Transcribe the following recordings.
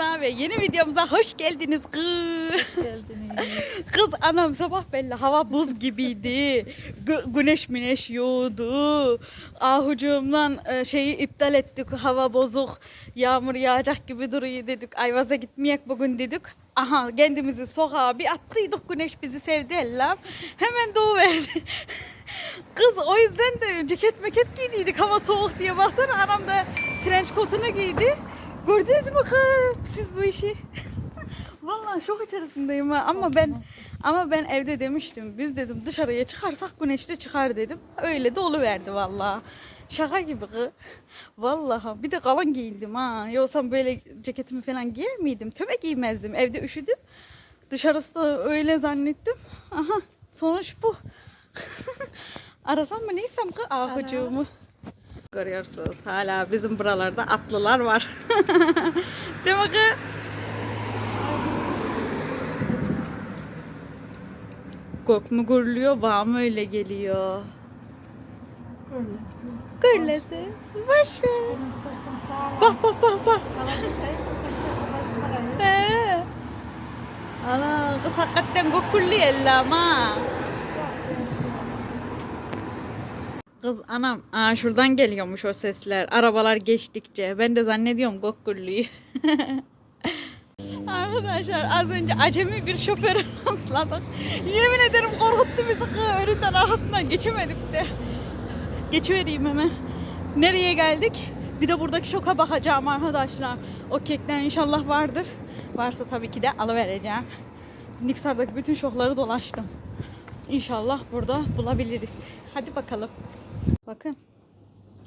kanalımıza ve yeni videomuza hoş geldiniz kız. Hoş geldiniz. Kız anam sabah belli hava buz gibiydi. Gü- güneş mineş yoğdu. Ahucumdan e, şeyi iptal ettik. Hava bozuk. Yağmur yağacak gibi duruyor dedik. Ayvaz'a gitmeyek bugün dedik. Aha kendimizi sokağa bir attıydık güneş bizi sevdi ellam. Hemen doğuverdi. Kız o yüzden de ceket meket giydiydik hava soğuk diye. Baksana anam da trenç kotunu giydi. Gördünüz mü kız siz bu işi? Vallahi şok içerisindeyim ha. ama ben ama ben evde demiştim. Biz dedim dışarıya çıkarsak güneşte çıkar dedim. Öyle de oluverdi vallahi. Şaka gibi kız. Vallahi bir de kalın giyindim ha. Yoksa böyle ceketimi falan giyer miydim? Töbe giymezdim. Evde üşüdüm. Dışarısı da öyle zannettim. Aha sonuç bu. Arasam mı neysem kız ahucuğumu. Görüyorsunuz hala bizim buralarda atlılar var. Değil mi kız? Gök mü gürlüyor, bağ mı öyle geliyor? Görmesin. Gürlese. Boş ver. Benim sırtım sağlam. Bak bak bak bak. Ana kız hakikaten gök gürlüyor ama. Kız anam aa, şuradan geliyormuş o sesler. Arabalar geçtikçe. Ben de zannediyorum gürlüyor. Arkadaşlar az önce acemi bir şoföre rastladık. Yemin ederim korkuttu bizi kız. Önünden arkasından geçemedik de. Geçivereyim hemen. Nereye geldik? Bir de buradaki şoka bakacağım arkadaşlar. O kekten inşallah vardır. Varsa tabii ki de alıvereceğim. Niksar'daki bütün şokları dolaştım. İnşallah burada bulabiliriz. Hadi bakalım. Bakın.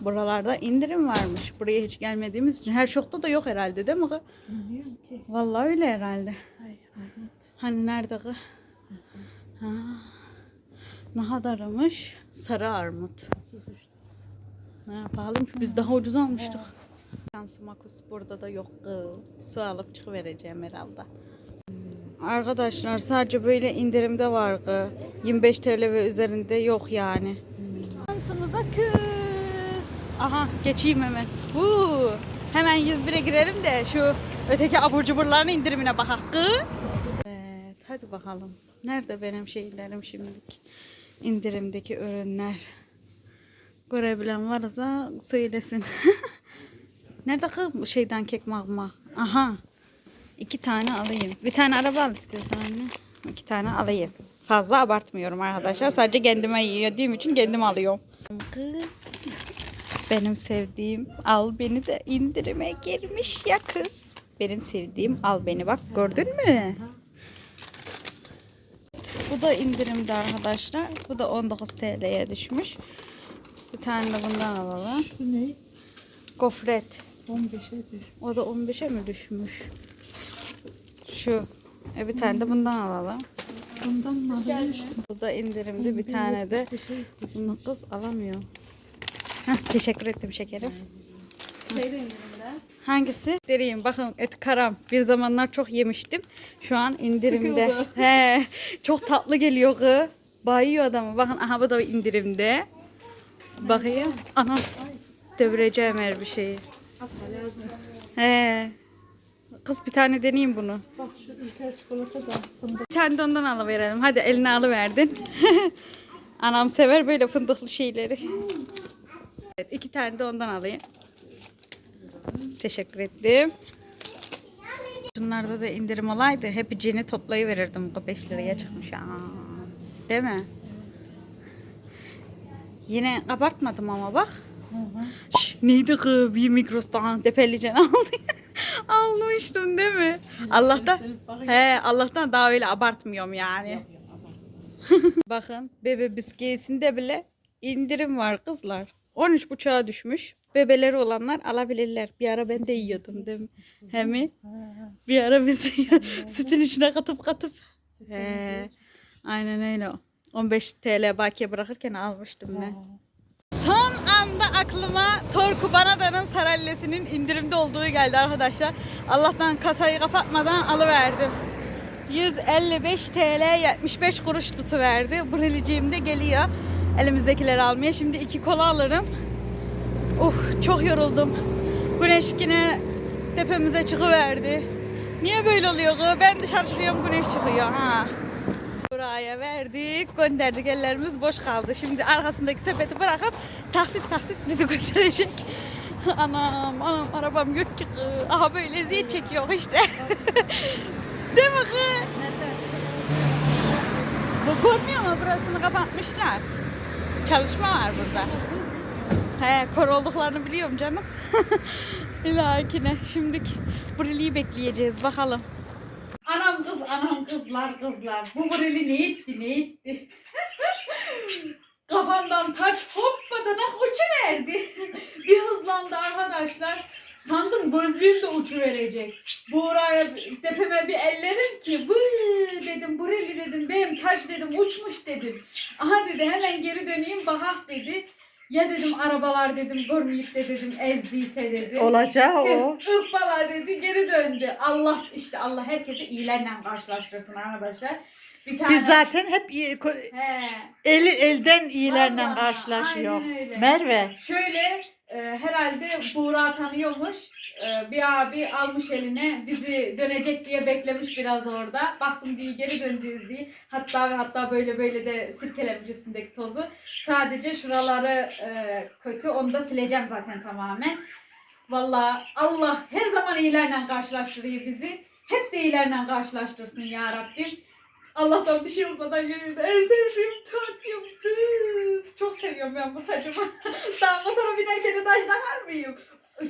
Buralarda indirim varmış. Buraya hiç gelmediğimiz için. Her şokta da yok herhalde değil mi? kız? Bilmiyorum ki. Vallahi öyle herhalde. Ay. Hani nerede kız? Ha. Ne kadarmış? Sarı armut. Ne pahalıymış. Biz daha ucuz almıştık. Şansıma kus burada da yok. Su alıp çıkıvereceğim herhalde. Arkadaşlar sadece böyle indirimde var. kız. 25 TL ve üzerinde yok yani. Şansımıza küs. Aha geçeyim hemen. Huu. Hemen 101'e girelim de şu öteki abur cuburların indirimine bakak. Evet hadi bakalım. Nerede benim şeylerim şimdilik? İndirimdeki ürünler. Görebilen varsa söylesin. Nerede kız şeyden kek magma? Aha. İki tane alayım. Bir tane araba al istiyorsan anne. İki tane alayım. Fazla abartmıyorum arkadaşlar. Sadece kendime yediğim için kendim alıyorum. Kız. Benim sevdiğim al beni de indirime girmiş ya kız. Benim sevdiğim al beni bak gördün mü? Bu da indirimde arkadaşlar. Bu da 19 TL'ye düşmüş. Bir tane de bundan alalım. Şu ne? Gofret. 15'e düş. O da 15'e mi düşmüş? Şu. E bir tane de bundan alalım. Bu da indirimde bir tane de. Şey. Bunu kız alamıyor. Heh, teşekkür ettim şekerim. Şey de indirimde. Hangisi? Dereyim bakın et karam. Bir zamanlar çok yemiştim. Şu an indirimde. Sıkıldı. He, çok tatlı geliyor kız. Bayıyor adamı. Bakın aha bu da indirimde. Bakayım. Anam. Devireceğim her bir şeyi. Atma lazım. He. Kız bir tane deneyeyim bunu. Bak şu ülker çikolata da fındık. Bir tane de ondan alıverelim. Hadi eline alıverdin. Anam sever böyle fındıklı şeyleri. Evet, iki tane de ondan alayım. Teşekkür ettim. Şunlarda da indirim olaydı. Hep cini toplayıverirdim. Bu 5 liraya çıkmış. Aa, değil mi? Yine abartmadım ama bak. Şş, neydi kız? Bir mikrostan depeleyeceksin aldı. Almıştım değil mi? Allah'tan he Allah'tan daha öyle abartmıyorum yani. Bakın bebe bisküvisinde bile indirim var kızlar. 13 buçuğa düşmüş. Bebeleri olanlar alabilirler. Bir ara ben de yiyordum değil mi? He mi? Bir ara biz de sütün içine katıp katıp. He, aynen öyle. 15 TL bakiye bırakırken almıştım ben. Anda aklıma Torku Banada'nın sarallesinin indirimde olduğu geldi arkadaşlar. Allah'tan kasayı kapatmadan alıverdim. 155 TL 75 kuruş tutuverdi. Buraliciğim de geliyor elimizdekileri almaya. Şimdi iki kola alırım. Uf çok yoruldum. Güneş yine tepemize çıkıverdi. Niye böyle oluyor? Ben dışarı çıkıyorum güneş çıkıyor ha. Buraya verdik, gönderdik. Ellerimiz boş kaldı. Şimdi arkasındaki sepeti bırakıp taksit taksit bizi götürecek. Anam, anam arabam yok ki. Aha böyle eziyet çekiyor işte. Değil mi kız? Bu görmüyor mu? Burasını kapatmışlar. Çalışma var burada. He, kor olduklarını biliyorum canım. İlakine. Şimdilik Brili'yi bekleyeceğiz. Bakalım. Anam kız, anam kızlar, kızlar. Bu Brili ne etti, ne etti? Kafamdan taç hoppadanak uçuverdi. Bir hızlandı arkadaşlar. Sandım gözlüğüm de uçuverecek. Buğra'ya tepeme bir ellerim ki vıı dedim Brili dedim benim taç dedim uçmuş dedim. Aha dedi hemen geri döneyim bakak dedi. Ya dedim arabalar dedim görmeyip de dedim ezdiyse dedi. Olacağı o. Irkbala dedi geri döndü. Allah işte Allah herkesi iyilerle karşılaştırsın arkadaşlar. Bir tane Biz zaten hep iyi- He, eli elden iyilerle karşılaşıyor. Merve. şöyle e, herhalde Buğra tanıyormuş. E, bir abi almış eline bizi dönecek diye beklemiş biraz orada. Baktım diye geri döndünüz diye. Hatta ve hatta böyle böyle de sirkelemiş üstündeki tozu. Sadece şuraları e, kötü. Onu da sileceğim zaten tamamen. Vallahi Allah her zaman iyilerle karşılaştırıyor bizi. Hep de iyilerle karşılaştırsın ya Rabbim. Allah'tan bir şey olmadan geliyor. En sevdiğim tacım kız. Çok seviyorum ben bu tacımı. Daha motora binerken taş takar mıyım?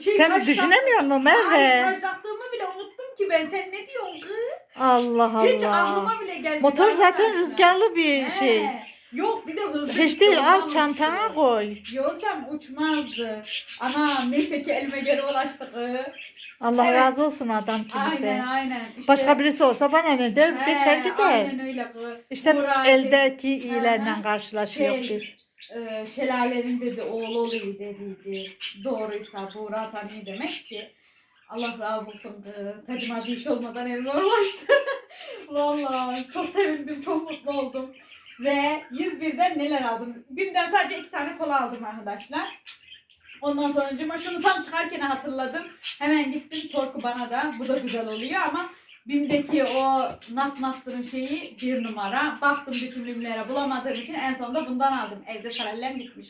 Şey, Sen taş düşünemiyor musun Merve? taş taktığımı bile unuttum ki ben. Sen ne diyorsun kız? Allah Hiç Allah. aklıma bile gelmedi. Motor zaten rüzgarlı bir He. Yok bir de hızlı. Hiç değil al çantana koy. Yoksam uçmazdı. Ana neyse ki elime geri ulaştı kız. Allah Evet. razı olsun adam kimse. Aynen aynen. İşte, Başka birisi olsa bana ne der He, geçer gider. Aynen öyle kız. İşte Buğra eldeki iyilerle hı. karşılaşıyor Şey, biz. e, şelalenin dedi oğlu oluyor dediydi. Doğruysa Buğra tanıyor demek ki. Allah razı olsun kız. Tacıma bir iş olmadan elime ulaştı. Vallahi çok sevindim, çok mutlu oldum. Ve 101'den neler aldım? Bim'den sadece iki tane kola aldım arkadaşlar. Ondan sonra şunu tam çıkarken hatırladım. Hemen gittim Torku bana da. Bu da güzel oluyor ama Bim'deki o Nutmaster'ın şeyi bir numara. Baktım bütün bimlere bulamadığım için en sonunda bundan aldım. Evde sarellem bitmiş.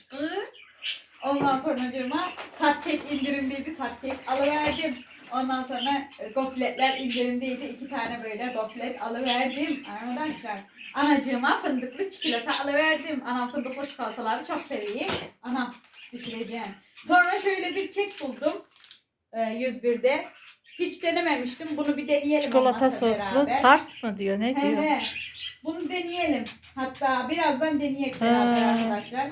Ondan sonra cuma tatkek indirimdeydi. Tatkek alıverdim. Ondan sonra e, gofletler indirimdeydi. İki tane böyle goflet alıverdim. Arkadaşlar anacığıma fındıklı çikolata alıverdim. Anam fındıklı çikolataları çok seviyor. Anam düşüreceğim. Sonra şöyle bir kek buldum. E, 101'de. Hiç denememiştim. Bunu bir deneyelim. Çikolata soslu beraber. tart mı diyor ne He diyor? he. Bunu deneyelim. Hatta birazdan deneyek beraber Ha. arkadaşlar.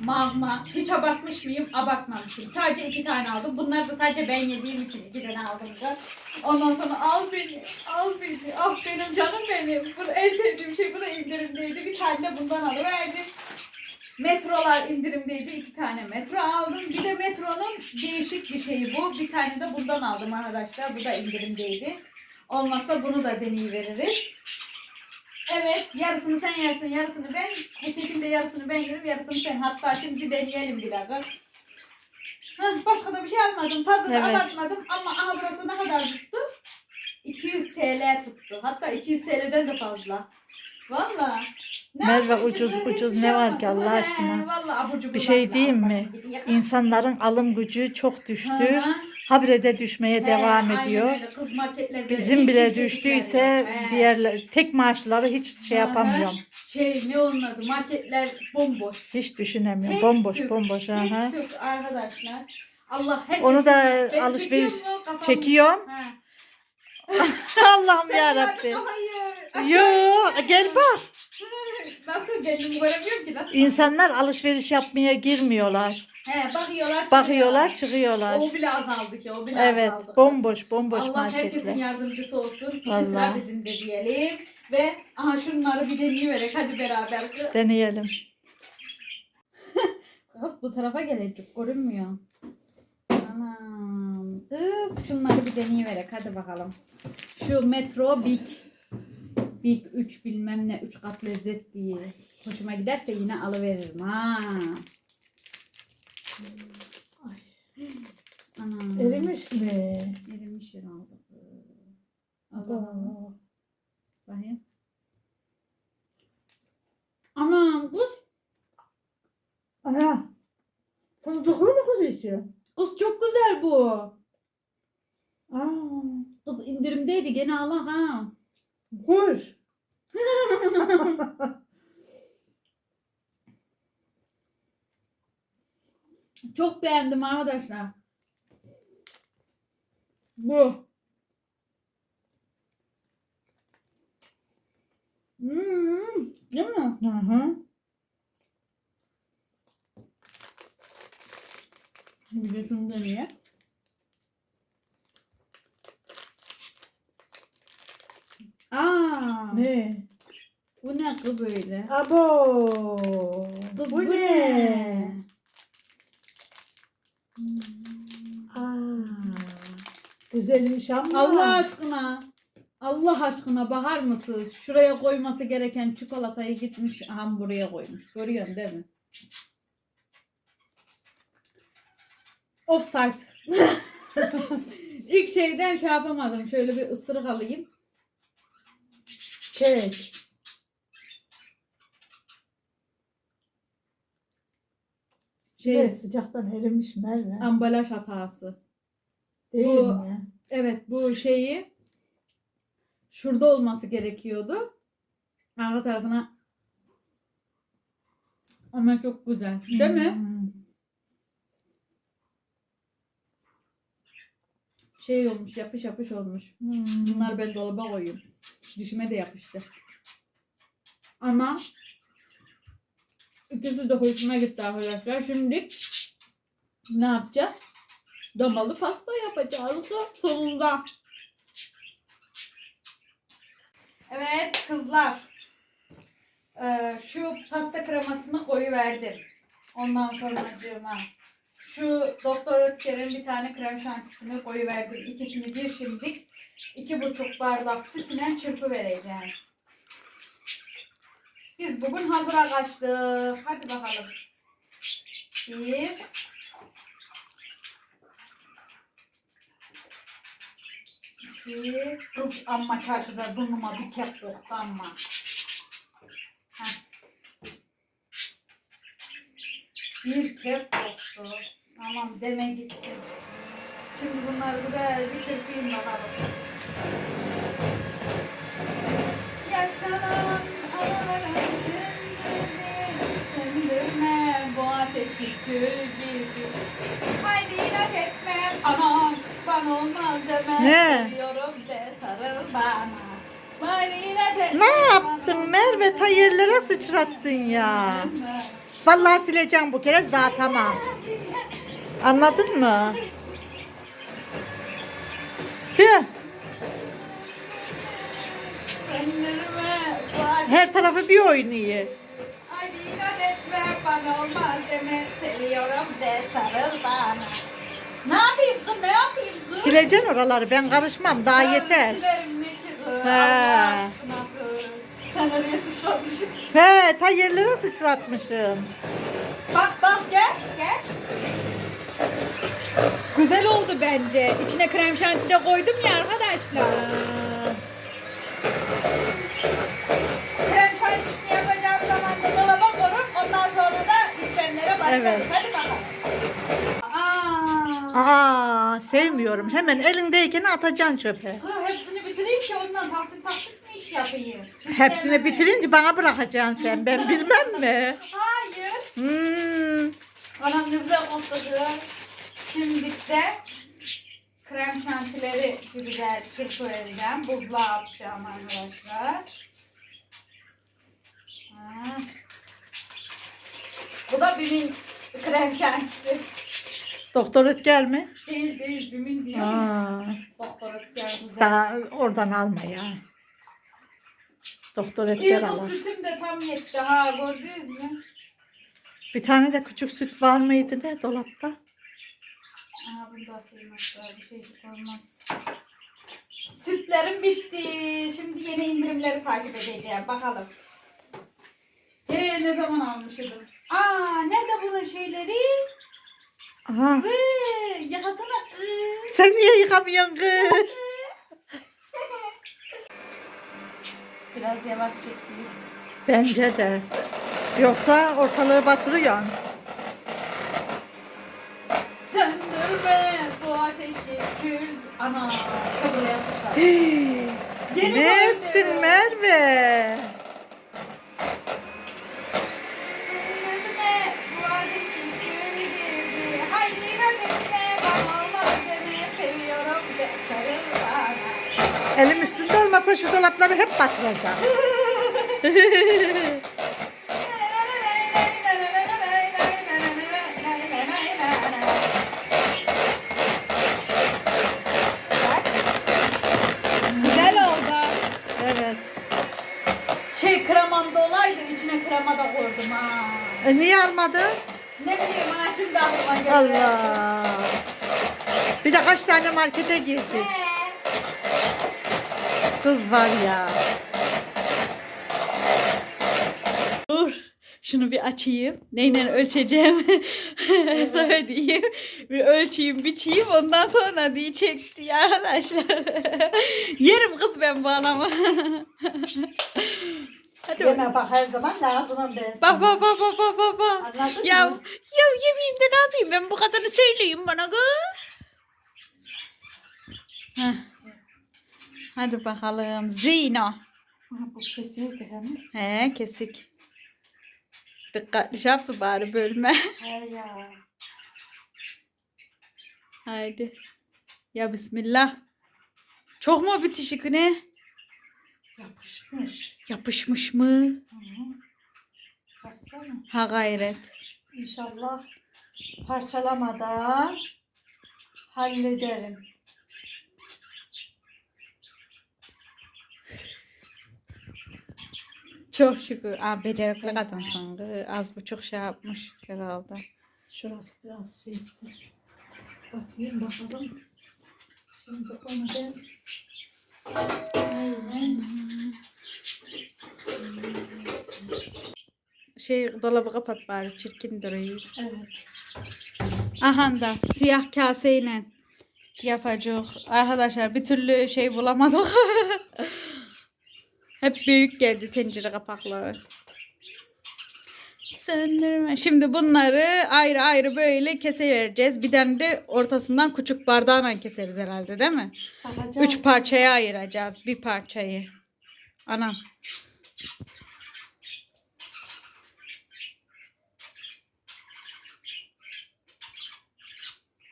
Magma. Hiç abartmış mıyım? Abartmamışım. Sadece iki tane aldım. Bunları da sadece ben yediğim için iki tane aldım. da. Ondan sonra al beni, al beni. Ah benim canım benim. Bu en sevdiğim şey. Bu da indirimdeydi. Bir tane de bundan alıverdim. Metrolar indirimdeydi. iki tane metro aldım. Bir de metronun değişik bir şeyi bu. Bir tane de bundan aldım arkadaşlar. Bu da indirimdeydi. Olmazsa bunu da deneyiveririz. Evet, yarısını sen yersin, yarısını ben. Ötekinde yarısını ben yerim, yarısını sen. Hatta şimdi deneyelim bile. Hah, başka da bir şey almadım. Fazla da Evet. abartmadım ama aha burası ne kadar tuttu? 200 TL tuttu. Hatta 200 TL'den de fazla. Valla. Ne Merve, yapayım ucuz ucuz hiçbir ne şey var ki Allah He, aşkına? Vallahi abur cubur Bir şey diyeyim mi? gidiyor. İnsanların alım gücü çok düştü. Hı hı. Habire de düşmeye devam aynen ediyor. öyle. Kız marketlerde Bizim hiç bile kimse düştüyse gitmiyor. He. diğerler tek maaşları hiç şey yapamıyorum. Şey ne onun adı? Marketler bomboş. Hiç düşünemiyorum. Tek bomboş tük, bomboş. Tek aha. tük arkadaşlar. Allah herkesin... Onu da alışveriş çekiyorum. Allah'ım ya Rabbi. Yo gel bak. Nasıl geldim göremiyorum ki nasıl? İnsanlar alışveriş yapmaya girmiyorlar. He bakıyorlar. Bakıyorlar çıkıyorlar. O bile azaldı ki o bile Evet azaldı. bomboş bomboş Allah herkesin marketler. yardımcısı olsun. İki sıra Vallahi. bizim de diyelim. Ve aha şunları bir deneyiverek hadi beraber. Deneyelim. Kız bu tarafa gelecek görünmüyor. Anam. Kız şunları bir deneyiverek hadi bakalım. Şu Metro Big. Big 3 bilmem ne 3 kat lezzet diye. Hoşuma giderse yine alıveririm ha. Ay. Anam. Erimiş mi? Erimiş herhalde. Oo. Bakayım. Anam kız. Ana. Fındıklı mı kız istiyor? Kız çok güzel bu. Aa. Kız indirimdeydi gene Allah ha. Kuş. Çok beğendim arkadaşlar. Bu. Hmm, değil mi? Hı hı. Bir de şunu deneye. Aa, Ne? bu ne kız böyle? Abo. Kız bu ne? Aa. Güzelmiş ama. Allah aşkına. Allah aşkına bakar mısınız? Şuraya koyması gereken çikolatayı gitmiş aha buraya koymuş. Görüyorsun değil mi? Offside. İlk şeyden şey yapamadım. Şöyle bir ısırık alayım. Kek. Şey, Şey, sıcaktan erimiş Merve. ambalaj hatası. Değil bu- mi? Evet bu şeyi şurada olması gerekiyordu. Arka tarafına ama çok güzel. Değil mi? Hmm. Şey olmuş yapış yapış olmuş. Hmm. Bunları ben dolaba koyuyorum. Dişime de yapıştı. Ama ikisi de hoşuma gitti arkadaşlar. Şimdi ne yapacağız? Damalı pasta yapacağız da sonunda. Evet kızlar. Ee, şu pasta kremasını koyuverdim. Ondan sonra acığıma. Şu Doktor Ötker'in bir tane krem şantisini koyuverdim. İkisini bir şimdilik iki buçuk bardak sütüne çırpı vereceğim. Biz bugün hazıra kaçtık. Hadi bakalım. Bir. İki. Kız amma çarşıda dumuma bir kek yoktu amma. Bir kek yoktu. Aman deme gitsin. Şimdi bunları güzel bir çırpayım bakalım. Yaşanan anıların gibi. Haydi inat etme anam bana olmaz deme. Ne? Seviyorum de sarıl bana. Haydi inat etme. Ne yaptın Merve? Ta yerlere sıçrattın ya. Vallahi sileceğim bu kere daha tamam. Anladın mı? Tüh. Her tarafı bir oynuyor. İnat etme bana olmaz deme. Seviyorum de sarıl bana. Ne yapayım kız ne yapayım kız? Sileceksin oraları ben karışmam daha Ben yeter. silerim ne ki kız? He. Allah aşkına kız. Kanarya sıçramışım. He ta yerlere sıçratmışım. Bak bak gel gel. Güzel oldu bence. İçine krem şanti de koydum ya arkadaşlar. Evet. Aa. Sevmiyorum. Hemen elindeyken atacaksın çöpe. Kız, Hepsini bitireyim ki ondan taksit taksit mi iş yapayım? Hepsini bitirince bana bırakacaksın sen. Ben bilmem mi? Hayır. Hmm. Anam ne güzel kokladı. Şimdi de krem şantileri güzel çırpıvereceğim. Buzluğa atacağım arkadaşlar. Ha. Bu da Bim'in krem şantisi. Doktor Ötker mi? Değil değil Bim'in diyor. Aa. Doktor Ötker güzel. Daha oradan alma ya. Doktor İyi Ötker al. sütüm de tam yetti ha gördünüz mü? Bir tane de küçük süt var mıydı de dolapta? Aa bunu da atayım hatta bir şey olmaz. Sütlerim bitti. Şimdi yeni indirimleri takip edeceğim. Bakalım. Ee, ne zaman almışydım? Aa nerede bunun şeyleri? Aha. Hı, yakasana. Hı. Sen niye yıkamıyorsun kız? Biraz yavaş çekeyim. Bence de. Yoksa ortalığı batırıyor. Söndürme bu ateşi kül. Ana. Buraya sıçrar. Yeni ne ettin Merve? Elim üstünde olmasa şu dolapları hep batıracağım. Güzel oldu. Evet. Şey kremam da olaydı içine krema da koydum ha. E niye almadın? Ne bileyim ha şimdi aklıma geldi. Allah. Bir de kaç tane markete girdik. Ee, Kız var ya. Dur. Şunu bir açayım. Neyle ölçeceğim? Söyleyeyim. Bir ölçeyim, biçeyim. Ondan sonra diye arkadaşlar. Yerim kız ben bu anamı. Hadi. Yeme bak her zaman lazımım ben Bak bak bak bak bak bak bak. Anladın Ya, mı? ya yemeyeyim de ne yapayım ben bu kadarını söyleyeyim bana kız. Heh. Hadi bakalım. Zina. Bu kesildi hemen. He kesik. Dikkatli şey yapma bari bölme. He ya. Haydi. Ya bismillah. Çok mu bitişik ne? Yapışmış. Yapışmış mı? Hı hı. Baksana. Ha gayret. İnşallah parçalamadan hallederim. Çok şükür. Aa, becerikli kadınsın. kız. Az buçuk şey yapmış herhalde. Şurası biraz şey. Bakayım bakalım. Şimdi onu ben Aynen. Şey dolabı kapat bari çirkin duruyor. Evet. Aha da siyah kaseyle yapacak. Arkadaşlar bir türlü şey bulamadık. Hep büyük geldi tencere kapakları. Söndürme. Şimdi bunları ayrı ayrı böyle kese vereceğiz. Bir tane de ortasından küçük bardağla keseriz herhalde değil mi? Bakacağız. Üç parçaya ayıracağız bir parçayı. Anam.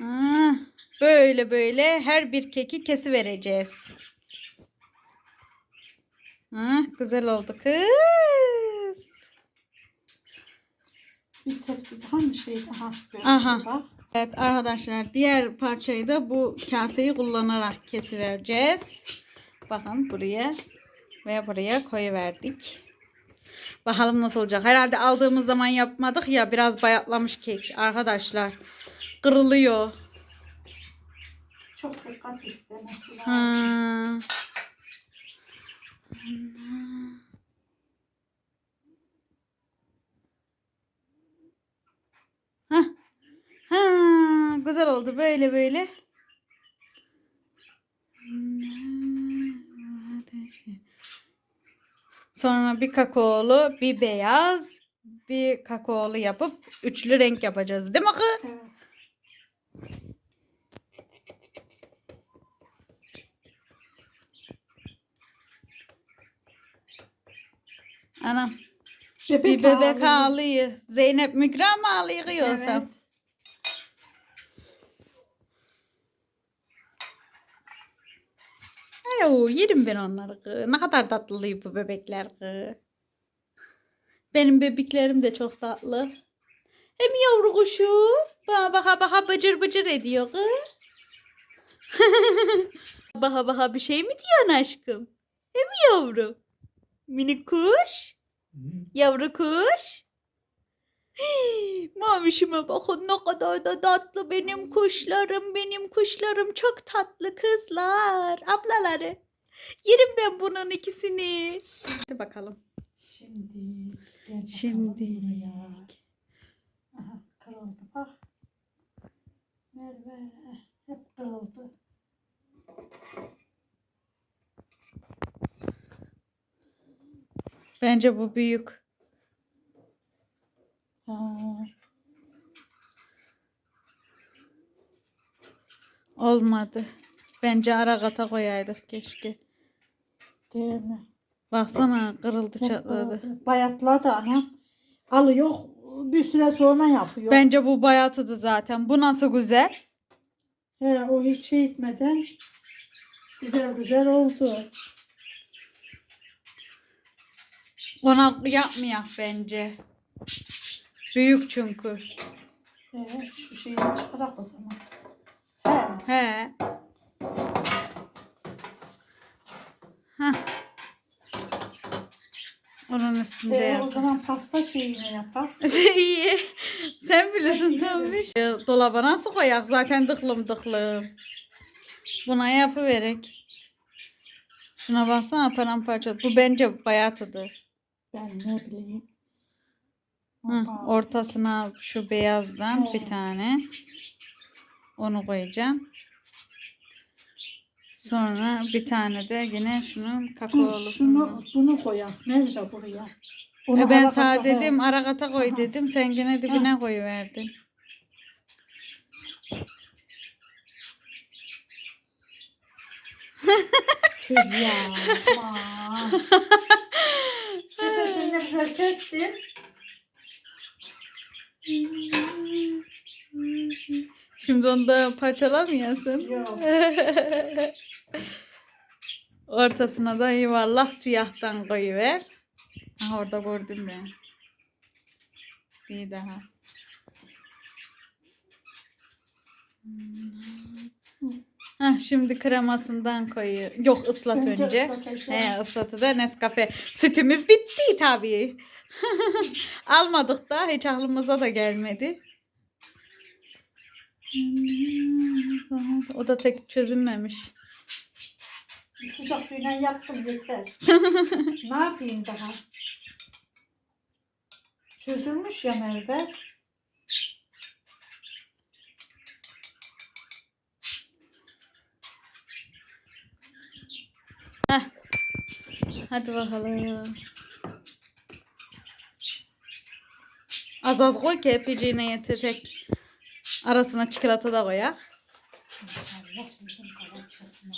Ah, böyle böyle her bir keki kesi vereceğiz. Ah, güzel oldu kız. Bir tepsi daha mı şey daha? Aha. Bak. Evet arkadaşlar diğer parçayı da bu kaseyi kullanarak kesivereceğiz. Bakın buraya ve buraya koyuverdik. Bakalım nasıl olacak. Herhalde aldığımız zaman yapmadık ya biraz bayatlamış kek arkadaşlar. Kırılıyor. Çok dikkat istemesi lazım. Ha. Ha. Ha, güzel oldu böyle böyle. Sonra bir kakaolu, bir beyaz, bir kakaolu yapıp üçlü renk yapacağız. Değil mi kız? Evet. Anam. Bebek Bir bebek ağlıyor. ağlıyor. Zeynep Mükra mı ağlıyor yoksa? Evet. Ayo, yerim ben onları. Ne kadar tatlı bu bebekler. Benim bebeklerim de çok tatlı. Hem yavru kuşu. Baka baka baka bıcır bıcır ediyor. kız. baka baka bir şey mi diyorsun aşkım? Hem yavru. Minik kuş. Yavru kuş. Hii, Mavişime bakın ne kadar da tatlı benim kuşlarım, benim kuşlarım çok tatlı kızlar, ablaları. Yerim ben bunun ikisini. Hadi bakalım. Şimdi. Şimdi. Aha, kırıldı bak. Merve hep kırıldı. Bence bu büyük. Ha. Olmadı. Bence ara kata koyaydık keşke. Değil mi? Baksana kırıldı çatladı. Bayatladı anam. Alıyor bir süre sonra yapıyor. Bence bu bayatıdı zaten. Bu nasıl güzel? He, o hiç şey etmeden güzel güzel oldu. Ona yapmayak bence. Büyük çünkü. He, şu şeyi çıkarak o zaman. He. He. Hah. Onun üstünde He, o zaman pasta şeyini yapar. İyi. Sen bilirsin tabii. E, Dolaba nasıl koyak? Zaten dıklım dıklım. Buna yapıverek. Şuna baksana paramparça. Bu bence bayatıdı. Ben ne bileyim. Hı, ortasına şu beyazdan bir tane. Onu koyacağım. Sonra bir tane de yine şunun Dur, şunu, kakaolusundan. bunu koyak. Nerede buraya? Onu E ben sana dedim arakata koy Aha. dedim. Sen gene dibine koyuverdin. Tüh ya. aman. De güzel kestim. Şimdi onu da parçalamıyorsun. Yok. Ortasına da yuvarlak siyahtan koyuver. Aha orada gördüm ben. İyi daha. Heh, şimdi kremasından koyuyor. Yok ıslat önce. ıslatacağım. He ıslatı da Nescafe. Sütümüz bitti tabii. Almadık da hiç aklımıza da gelmedi. O da tek çözülmemiş. Sıcak suyla yaptım yeter. ne yapayım daha? Çözülmüş ya Merve. Hadi bakalım. Az az koy ki epeyceğine yetecek. Arasına çikolata da koyak. İnşallah bizim kadar çıkmaz.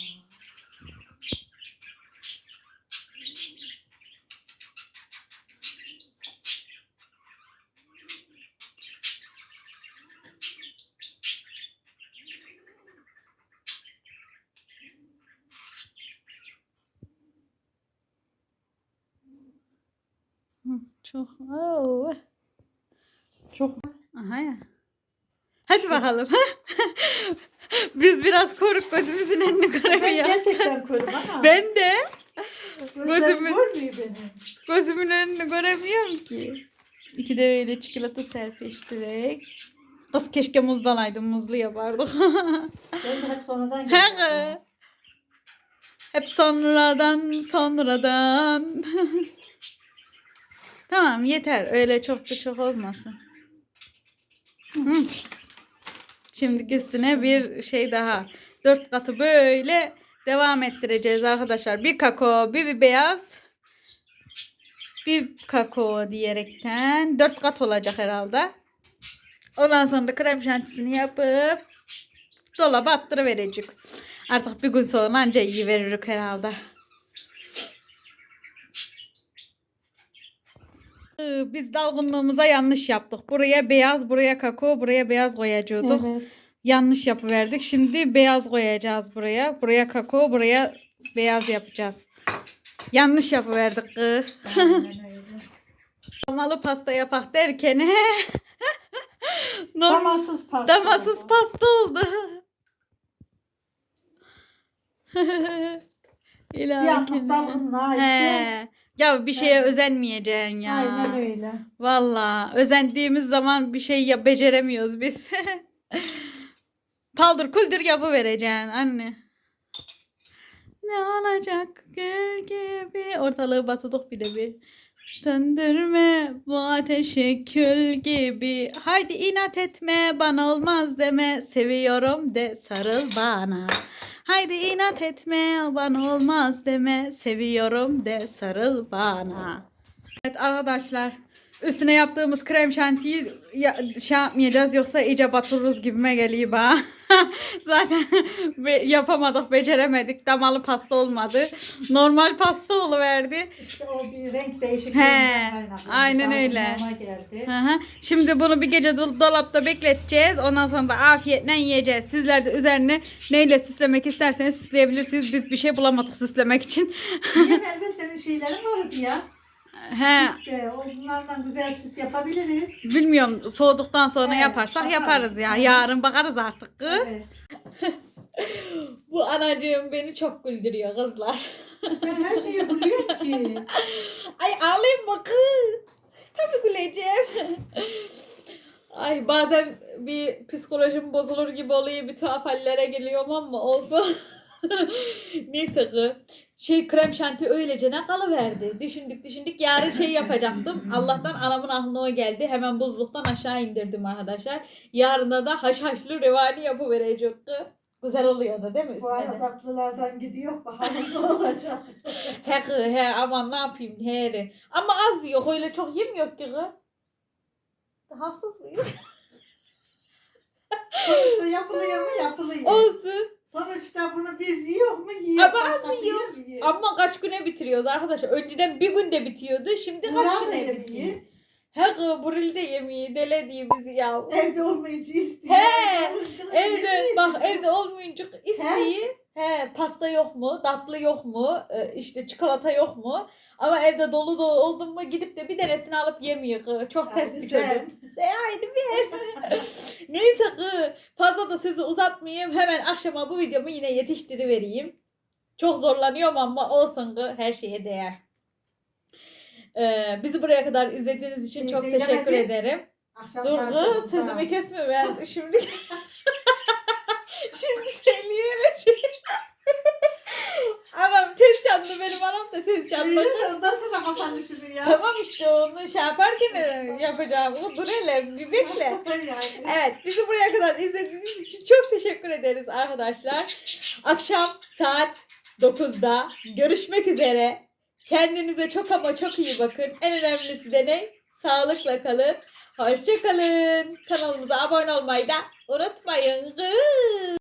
Hı, Çok. Oo. Çok Aha ya. Hadi bakalım. Biz biraz koruk gözümüzün önünü ben gerçekten körüm ama. Ben de Gözlerim gözümün- görmüyor benim. gözümün önünü göremiyorum ki. İki de böyle çikolata serpiştirek. Kız keşke muzdan aydım. Muzlu yapardık. Ben de hep sonradan He kız. Hep sonradan sonradan. tamam yeter. Öyle çok da çok olmasın. Hı. Şimdi üstüne bir şey daha. Dört katı böyle devam ettireceğiz arkadaşlar. Bir kakao, bir, bir beyaz. Bir kakao diyerekten dört kat olacak herhalde. Ondan sonra da krem şantisini yapıp dolaba attırıverecek. Artık bir gün sonra anca iyi veririk herhalde. Biz dalgınlığımıza yanlış yaptık. Buraya beyaz, buraya kakao, buraya beyaz koyacaktık. Evet. Yanlış yapıverdik. Şimdi beyaz koyacağız buraya. Buraya kakao, buraya beyaz yapacağız. Yanlış yapıverdik. Damalı pasta yapak derken Damasız pasta. Damasız oldu. pasta oldu. Bir İlahi anlık kerim. dalgınlığa işte. He. Ya bir şeye Evet. özenmeyeceksin ya. Aynen öyle. Valla özendiğimiz zaman bir şey ya beceremiyoruz biz. Paldır küldür yapıvereceksin anne. Ne olacak gül gibi. Ortalığı batırdık bir de bir. Döndürme bu ateşi kül gibi. Haydi inat etme bana olmaz deme. Seviyorum de sarıl bana. Haydi inat etme bana olmaz deme. Seviyorum de sarıl bana. Evet arkadaşlar üstüne yaptığımız krem şantiyi ya, şey yapmayacağız yoksa iyice batırırız gibime geliyor bana. Zaten be- yapamadık, beceremedik. Damalı pasta olmadı. Normal pasta oluverdi. İşte o bir renk değişikliği. He, aynen öyle. geldi. Hı hı. Şimdi bunu bir gece dol- dolapta bekleteceğiz. Ondan sonra da afiyetle yiyeceğiz. Sizler de üzerine neyle süslemek isterseniz süsleyebilirsiniz. Biz bir şey bulamadık süslemek için. Niye Merve senin şeylerin vardı ya? He, İşte onlardan güzel süs yapabiliriz. bilmiyorum soğuduktan sonra Evet, yaparsak bakarız. yaparız ya. Evet. Yarın bakarız artık. kız. Evet. Bu anacığım beni çok güldürüyor kızlar. Sen her şeyi biliyorsun ki. Ay ağlayayım mı kız? Tabii güleceğim. Ay bazen bir psikolojim bozulur gibi oluyor. Bir tuhaf hallere geliyorum ama olsun. Neyse kız. Şey krem şanti öylece ne kalıverdi. Düşündük düşündük yarın şey yapacaktım. Allah'tan anamın aklına o geldi. Hemen buzluktan aşağı indirdim arkadaşlar. Yarına da haşhaşlı revani yapıverecek kız. Güzel oluyor da değil mi? Bu Üstüne de. arada tatlılardan gidiyor. Bakalım ne olacak. He kız he aman ne yapayım he. Ama az yok öyle çok yemiyor ki kız. Haksız mıyım? Sonuçta yapılıyor mu yapılıyor. Olsun. Sonuçta bunu biz yiyor mu yiyor. Ama az Başkası yiyor. mu? Ama kaç güne bitiriyoruz arkadaşlar. Önceden bir günde bitiyordu. Şimdi kaç Burak da güne bitiyor? He kız buril de yemeği dele diye bizi ya. Evde olmayınca istiyor. He, Evde bak evde olmayınca isteği. He pasta yok mu? Tatlı yok mu? e, işte çikolata yok mu? Ama evde dolu dolu oldum mu gidip de bir tanesini alıp yemiyor. Çok ters bir sen- çocuk. E, aynı bir. Neyse kız fazla da sözü uzatmayayım. Hemen akşama bu videomu yine yetiştirivereyim. Çok zorlanıyorum ama olsun kız her şeye değer. Ee, bizi buraya kadar izlediğiniz için Şey çok teşekkür ederim. Akşam Dur kız sözümü kesme ben şimdi söylüyorum. anam canlı benim anam da tez canlı. Söyle, Ondan sonra kapanışını ya. tamam işte onu şey yaparken yapacağım. Dur hele bir bekle. Evet bizi buraya kadar izlediğiniz için çok teşekkür ederiz arkadaşlar. Akşam saat 9'da görüşmek üzere. Kendinize çok ama çok iyi bakın. En önemlisi de ne? Sağlıkla kalın. Hoşçakalın. Kanalımıza abone olmayı da unutmayın.